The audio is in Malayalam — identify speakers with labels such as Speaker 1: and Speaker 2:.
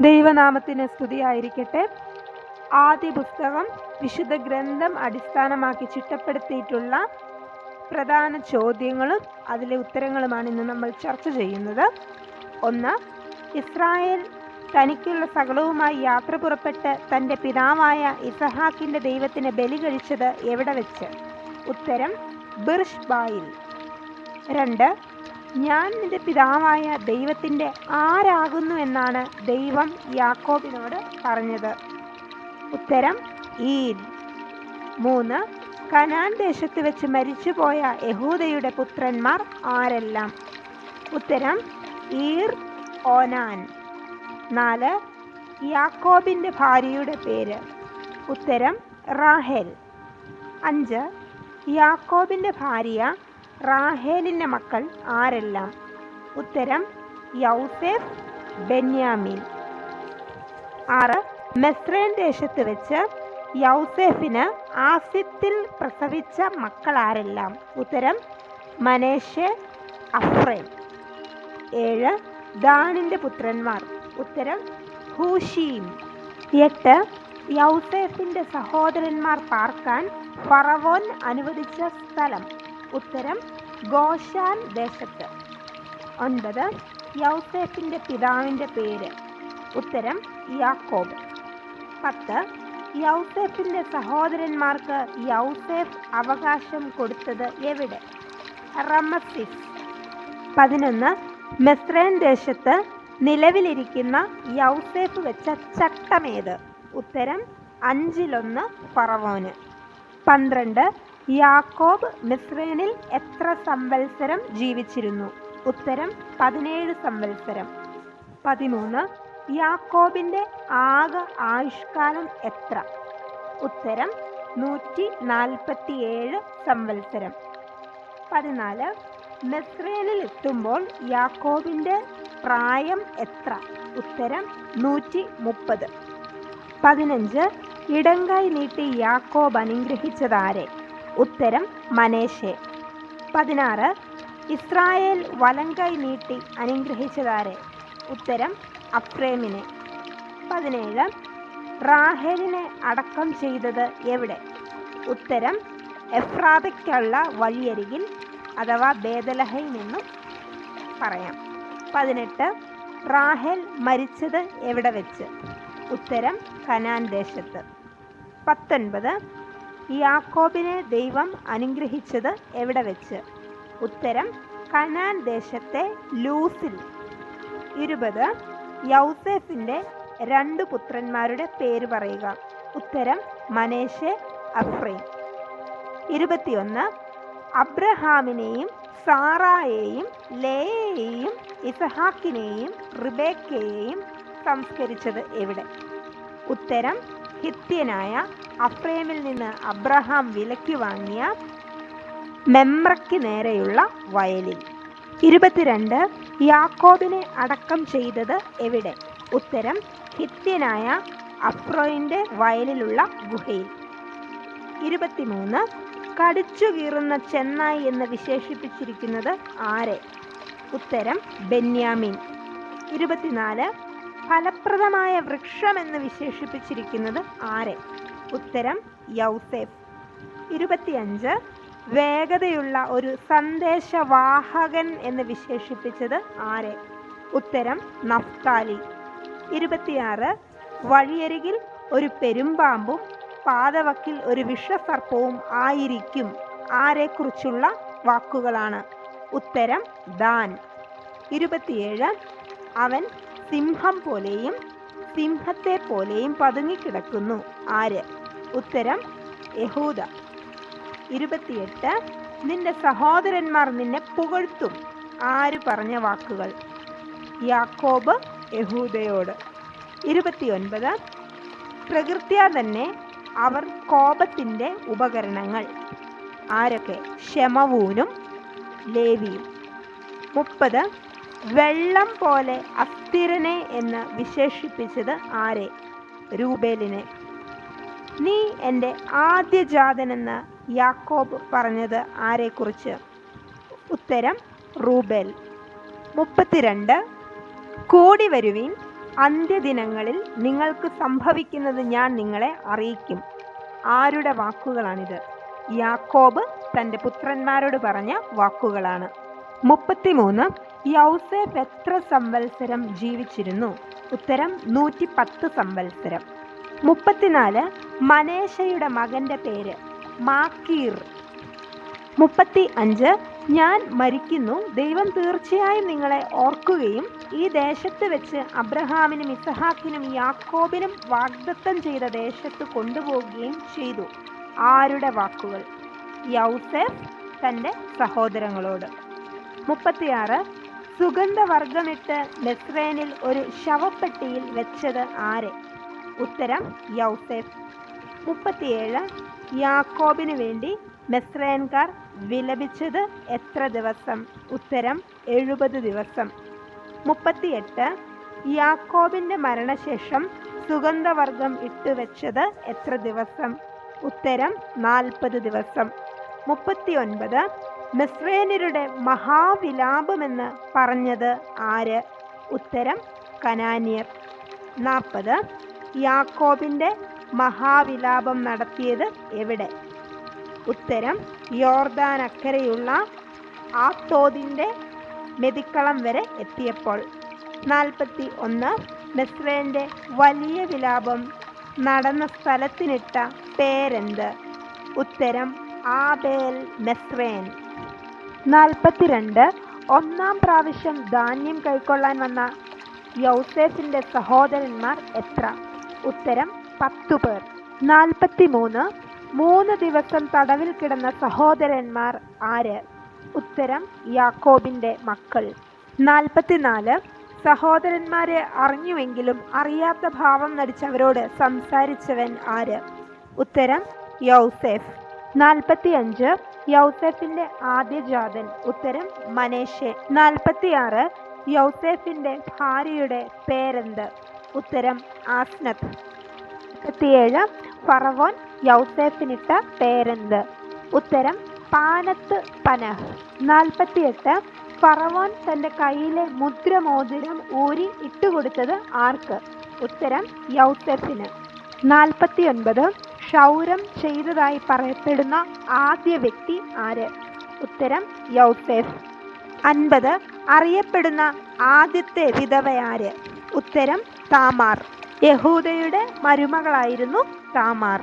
Speaker 1: ദൈവനാമത്തിന് സ്തുതിയായിരിക്കട്ടെ. ആദ്യ പുസ്തകം വിശുദ്ധ ഗ്രന്ഥം അടിസ്ഥാനമാക്കി ചിട്ടപ്പെടുത്തിയിട്ടുള്ള പ്രധാന ചോദ്യങ്ങളും അതിലെ ഉത്തരങ്ങളുമാണ് ഇന്ന് നമ്മൾ ചർച്ച ചെയ്യുന്നത്. ഒന്ന് ഇസ്രായേൽ തനിക്കുള്ള സകലവുമായി യാത്ര പുറപ്പെട്ട് തന്റെ പിതാവായ ഇസഹാക്കിന്റെ ദൈവത്തിന് ബലി കഴിച്ചത് എവിടെ വെച്ച്? ഉത്തരം ബിർഷ് ബായിൽ രണ്ട് ഞാൻ നിന്റെ പിതാവായ ദൈവത്തിന്റെ ആരാകുന്നു എന്നാണ് ദൈവം യാക്കോബിനോട് പറഞ്ഞത്. ഉത്തരം ഈദ് മൂന്ന് കനാൻ ദേശത്ത് വെച്ച് മരിച്ചുപോയ യഹൂദയുടെ പുത്രന്മാർ ആരെല്ലാം? ഉത്തരം ഈർ ഓനാൻ. നാല് യാക്കോബിന്റെ ഭാര്യയുടെ പേര്. ഉത്തരം റാഹേൽ. അഞ്ച് യാക്കോബിന്റെ ഭാര്യ റാഹേലിന്റെ മക്കൾ ആരെല്ലാം? ഉത്തരം യൗസേഫ് ബെന്യാമീൻ. ആറ് മെസ്രേൻ ദേശത്ത് വെച്ച് യൗസേഫിന് ആസിത്തിൽ പ്രസവിച്ച മക്കൾ ആരെല്ലാം? ഉത്തരം മനേഷെ അഫ്രൈം. ഏഴ് ദാനിന്റെ പുത്രന്മാർ. ഉത്തരം ഹൂഷീം എട്ട് യൗസേഫിന്റെ സഹോദരന്മാർ പാർക്കാൻ ഫറവോൻ അനുവദിച്ച സ്ഥലം. ഉത്തരം ഗോഷാൻ ദേശത്ത്. ഒൻപത് യൗസേഫിന്റെ പിതാവിന്റെ പേര്. ഉത്തരം യാക്കോബ്. പത്ത് യൗസേഫിന്റെ സഹോദരന്മാർക്ക് യൗസേഫ് അവകാശം കൊടുത്തത് എവിടെ? റമസിസ്. പതിനൊന്ന് മെസ്രൈൻ ദേശത്ത് നിലവിലിരിക്കുന്ന യൗസേഫ് വെച്ച ചട്ടമേത്? ഉത്തരം അഞ്ചിലൊന്ന് ഫറവോന്. പന്ത്രണ്ട് യാക്കോബ് മിസ്രൈനിൽ എത്ര സംവത്സരം ജീവിച്ചിരുന്നു? ഉത്തരം പതിനേഴ് സംവത്സരം. പതിമൂന്ന് യാക്കോബിന്റെ ആകെ ആയുഷ്കാലം എത്ര? ഉത്തരം നൂറ്റി നാൽപ്പത്തിയേഴ് സംവത്സരം. പതിനാല് മെസ്രേനിൽ എത്തുമ്പോൾ യാക്കോബിന്റെ പ്രായം എത്ര? ഉത്തരം നൂറ്റി മുപ്പത് പതിനഞ്ച് ഇടങ്കൈ നീട്ടി യാക്കോബ് അനുഗ്രഹിച്ചതാരെ? ഉത്തരം മനേഷെ. പതിനാറ് ഇസ്രായേൽ വലങ്കൈ നീട്ടി അനുഗ്രഹിച്ചതാരെ? ഉത്തരം അഫ്രേമിനെ. പതിനേഴ് റാഹേലിനെ അടക്കം ചെയ്തത് എവിടെ? ഉത്തരം എഫ്രാദയ്ക്കുള്ള വഴിയരികിൽ അഥവാ ബേദലഹയിൽ നിന്നും പറയാം. പതിനെട്ട് റാഹേൽ മരിച്ചത് എവിടെ വെച്ച്? ഉത്തരം കനാൻ ദേശത്ത്. പത്തൊൻപത് യാക്കോബിനെ ദൈവം അനുഗ്രഹിച്ചത് എവിടെ വെച്ച്? ഉത്തരം കനാൻ ദേശത്തെ ലൂസിൽ. ഇരുപത് യൗസേഫിന്റെ രണ്ട് പുത്രന്മാരുടെ പേര് പറയുക. ഉത്തരം മനേഷെ അഫ്രൈം. ഇരുപത്തിയൊന്ന് അബ്രഹാമിനെയും സാറായെയും ലേയെയും ഇസഹാക്കിനെയും റിബേക്കയെയും സംസ്കരിച്ചത് എവിടെ? ഉത്തരം ഹിത്യനായ അഫ്രേമിൽ നിന്ന് അബ്രഹാം വിലക്കി വാങ്ങിയ മെമ്രയ്ക്ക് നേരെയുള്ള വയലിൽ. ഇരുപത്തിരണ്ട് യാക്കോബിനെ അടക്കം ചെയ്തത് എവിടെ? ഉത്തരം ഹിത്യനായ അഫ്രോയിന്റെ വയലിലുള്ള ഗുഹയിൽ. ഇരുപത്തിമൂന്ന് കടിച്ചു കീറുന്ന ചെന്നായി എന്ന് വിശേഷിപ്പിച്ചിരിക്കുന്നത് ആരെ? ഉത്തരം ബെന്യാമിൻ. ഇരുപത്തിനാല് ഫലപ്രദമായ വൃക്ഷമെന്ന് വിശേഷിപ്പിച്ചിരിക്കുന്നത് ആരെ? ഉത്തരം യൗസേഫ്. ഇരുപത്തിയഞ്ച് വേഗതയുള്ള ഒരു സന്ദേശവാഹകൻ എന്ന് വിശേഷിപ്പിച്ചത് ആരെ? ഉത്തരം നഫ്താലി. ഇരുപത്തിയാറ് വഴിയരികിൽ ഒരു പെരുമ്പാമ്പും പാതവക്കിൽ ഒരു വിഷസർപ്പവും ആയിരിക്കും. ആരെക്കുറിച്ചുള്ള വാക്കുകളാണ്. ഉത്തരം ദാൻ. ഇരുപത്തിയേഴ് അവൻ സിംഹം പോലെയും സിംഹത്തെ പോലെയും പതുങ്ങിക്കിടക്കുന്നു. ആര്? ഉത്തരം യഹൂദ. ഇരുപത്തിയെട്ട് നിന്റെ സഹോദരന്മാർ നിന്നെ പുകഴ്ത്തും. ആര് പറഞ്ഞ വാക്കുകൾ? യാക്കോബ് യഹൂദയോട്. ഇരുപത്തിയൊൻപത് പ്രകൃത്യാ തന്നെ അവർ കോപത്തിന്റെ ഉപകരണങ്ങൾ. ആരൊക്കെ? ക്ഷമവൂനും ലേവിയും. മുപ്പത് വെള്ളം പോലെ അസ്ഥിരനെ എന്ന് വിശേഷിപ്പിച്ചത് ആരെ? രൂബേലിനെ. നീ എന്റെ ആദ്യജാതനെന്ന് യാക്കോബ് പറഞ്ഞത് ആരെക്കുറിച്ച്? ഉത്തരം റൂബേൽ. മുപ്പത്തിരണ്ട്. കൂടി വരുവീൻ അന്ത്യദിനങ്ങളിൽ നിങ്ങൾക്ക് സംഭവിക്കുന്നത് ഞാൻ നിങ്ങളെ അറിയിക്കും. ആരുടെ വാക്കുകളാണിത്? യാക്കോബ് തന്റെ പുത്രന്മാരോട് പറഞ്ഞ വാക്കുകളാണ്. മുപ്പത്തിമൂന്ന്. യൗസേഫ് എത്ര സംവത്സരം ജീവിച്ചിരുന്നു? ഉത്തരം നൂറ്റി പത്ത് സംവത്സരം. മുപ്പത്തിനാല് മനേഷയുടെ മകന്റെ പേര് മാക്കീർ. മുപ്പത്തി അഞ്ച് ഞാൻ മരിക്കുന്നു. ദൈവം തീർച്ചയായും നിങ്ങളെ ഓർക്കുകയും ഈ ദേശത്ത് വെച്ച് അബ്രഹാമിനും ഇസഹാക്കിനും യാക്കോബിനും വാഗ്ദത്തം ചെയ്ത ദേശത്ത് കൊണ്ടുപോവുകയും ചെയ്തു. ആരുടെ വാക്കുകൾ? യൗസേഫ് തന്റെ സഹോദരങ്ങളോട്. മുപ്പത്തിയാറ് സുഗന്ധവർഗമിട്ട് നെസ്രേനിൽ ഒരു ശവപ്പെട്ടിയിൽ വെച്ചത് ആരെ? ഉത്തരം യൗസേഫ്. മുപ്പത്തിയേഴ് യാക്കോബിന് വേണ്ടി മെസ്രേൻകാർ വിലപിച്ചത് എത്ര ദിവസം? ഉത്തരം എഴുപത് ദിവസം. മുപ്പത്തിയെട്ട് യാക്കോബിന്റെ മരണശേഷം സുഗന്ധവർഗം ഇട്ടുവെച്ചത് എത്ര ദിവസം? ഉത്തരം നാൽപ്പത് ദിവസം. മുപ്പത്തിയൊൻപത് മിസ്രേനരുടെ മഹാവിലാപമെന്ന് പറഞ്ഞത് ആര്? ഉത്തരം കനാനിയർ. നാൽപ്പത് യാക്കോബിന്റെ മഹാവിലാപം നടത്തിയത് എവിടെ? ഉത്തരം യോർദാൻ അക്കരെയുള്ള ആത്തോദിന്റെ മെതിക്കളം വരെ എത്തിയപ്പോൾ. നാൽപ്പത്തി ഒന്ന് മെസ്വേന്റെ വലിയ വിലാപം നടന്ന സ്ഥലത്തിനിട്ട പേരെന്ത്? ഉത്തരം ആബേൽ മെസ്രേൻ. നാൽപ്പത്തിരണ്ട്. ഒന്നാം പ്രാവശ്യം ധാന്യം കൈക്കൊള്ളാൻ വന്ന യൗസേഫിന്റെ സഹോദരന്മാർ എത്ര? ഉത്തരം പത്തു പേർ. നാൽപ്പത്തി മൂന്ന് ദിവസം തടവിൽ കിടന്ന സഹോദരന്മാർ ആര്? ഉത്തരം യാക്കോബിന്റെ മക്കൾ. നാൽപ്പത്തിനാല്. സഹോദരന്മാരെ അറിഞ്ഞുവെങ്കിലും അറിയാത്ത ഭാവം നടിച്ചവരോട് സംസാരിച്ചവൻ ആര്? ഉത്തരം യൗസേഫ്. നാൽപ്പത്തിയഞ്ച് യൗസേഫിന്റെ ആദ്യജാതൻ ഉത്തരം മനേഷെ നാൽപ്പത്തിയാറ് യൗസേഫിന്റെ ഭാര്യയുടെ പേരെന്ത്? ഉത്തരം ആസ്നത്ത്. നാൽപ്പത്തിയേഴ് ഫറവോൻ യൗസേഫിനിട്ട പേരെന്ത്? ഉത്തരം പാനത്ത് പനഹ്. നാൽപ്പത്തിയെട്ട് ഫറവോൻ തന്റെ കയ്യിലെ മുദ്രമോതിരം ഊരി ഇട്ടുകൊടുത്തത് ആർക്ക്? ഉത്തരം യൗസേഫിന്. നാൽപ്പത്തിയൊൻപത് ക്ഷൗരം ചെയ്തതായി പറയപ്പെടുന്ന ആദ്യ വ്യക്തി ആര്? ഉത്തരം യൗസേഫ്. അൻപത് അറിയപ്പെടുന്ന ആദ്യത്തെ വിധവയാര് ഉത്തരം താമാർ. യഹൂദയുടെ മരുമകളായിരുന്നു താമാർ.